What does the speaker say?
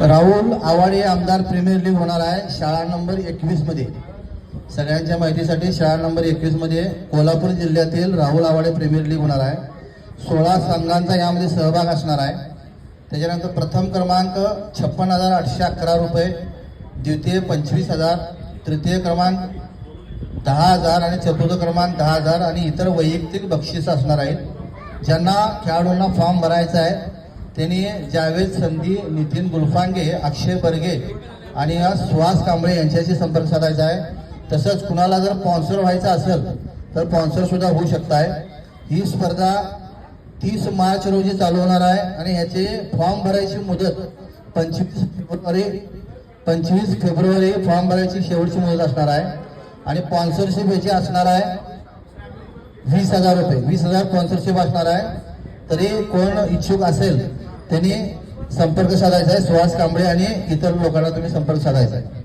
राहुल आवाडे आमदार premier league होणार आहे. शाळा नंबर एकवीसमध्ये. सगळ्यांच्या माहितीसाठी शाळा नंबर एकवीसमध्ये कोल्हापूर जिल्ह्यातील राहुल आवाडे प्रीमियर लीग होणार आहे. सोळा संघांचा यामध्ये सहभाग असणार आहे. त्याच्यानंतर प्रथम क्रमांक छप्पन हजार आठशे अकरा रुपये द्वितीय पंचवीस हजार तृतीय क्रमांक दहा हजार आणि चतुर्थ क्रमांक दहा हजार आणि इतर वैयक्तिक बक्षीस असणार आहेत. ज्यांना खेळाडूंना फॉर्म भरायचा आहे त्यांनी जावेद संधी नितीन गुलफांगे अक्षय बर्गे आणि सुहास कांबळे यांच्याशी संपर्क साधायचा आहे तसंच कुणाला जर स्पॉन्सर व्हायचं असेल तर स्पॉन्सर सुद्धा होऊ शकत आहे. ही स्पर्धा तीस मार्च रोजी चालू होणार आहे आणि याचे फॉर्म भरायची मुदत पंचवीस फेब्रुवारी पंचवीस फेब्रुवारी फॉर्म भरायची शेवटची मुदत असणार आहे आणि स्पॉन्सरशिप याची असणार आहे वीस हजार रुपये वीस हजार स्पॉन्सरशिप असणार आहे. तरी कोण इच्छुक असेल त्यांनी संपर्क साधायचा आहे. सुहास कांबळे आणि इतर लोकांना तुम्ही संपर्क साधायचा आहे.